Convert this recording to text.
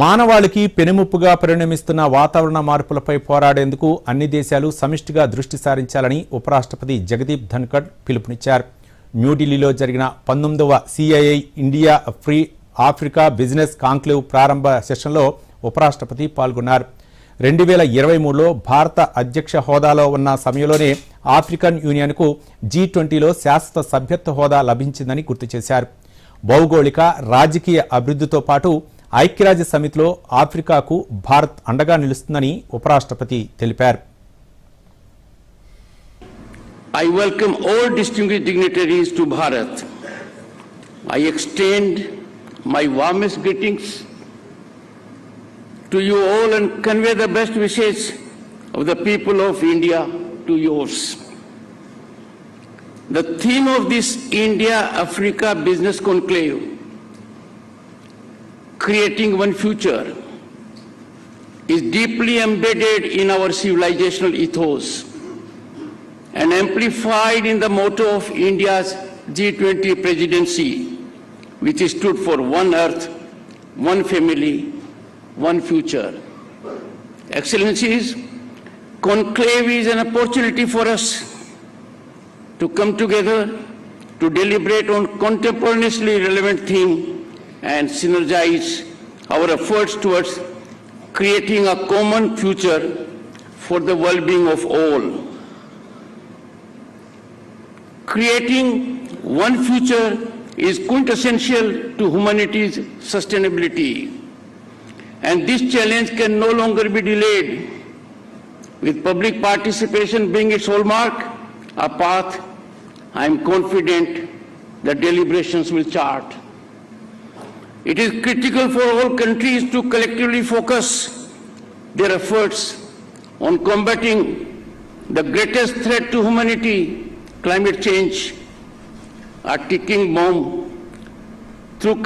మానవాళికి పెనుముప్పుగా పరిణమిస్తున్న వాతావరణ మార్పులపై పోరాడేందుకు అన్ని దేశాలు సమిష్టిగా దృష్టి సారించాలని ఉపరాష్ట్రపతి జగదీప్ ధన్కడ్ పిలుపునిచ్చారు. న్యూఢిల్లీలో జరిగిన పంతొమ్మిదవ C I I India free Africa business conclave ప్రారంభ సెషన్లో ఉపరాష్ట్రపతి పాల్గొన్నారు. రెండు వేల ఇరవై మూడులో భారత అధ్యక్ష హోదాలో ఉన్న సమయంలోనే ఆఫ్రికన్ యూనియన్కు జీ ట్వంటీలో శాశ్వత సభ్యత్వ హోదా లభించిందని గుర్తు చేశారు. భౌగోళిక రాజకీయ అభివృద్ధితో పాటు ఐక్యరాజ్య సమితిలో ఆఫ్రికాకు భారత్ అండగా నిలుస్తుందని ఉపరాష్ట్రపతి తెలిపారు I welcome all distinguished dignitaries to Bharat. I extend my warmest greetings to you all and convey the best wishes of the people of India to yours. The theme of this India-Africa Business Conclave, Creating One Future, is deeply embedded in our civilizational ethos and amplified in the motto of India's G20 presidency, which stood for One Earth, One Family, One Future. Excellencies, conclave is an opportunity for us to come together to deliberate on contemporaneously relevant theme and synergize our efforts towards creating a common future for the well-being of all. Creating one future is quintessential to humanity's sustainability. And this challenge can no longer be delayed. With public participation being its hallmark, a path I am confident the deliberations will chart. It is critical for all countries to collectively focus their efforts on combating the greatest threat to humanity, climate change, a ticking bomb, through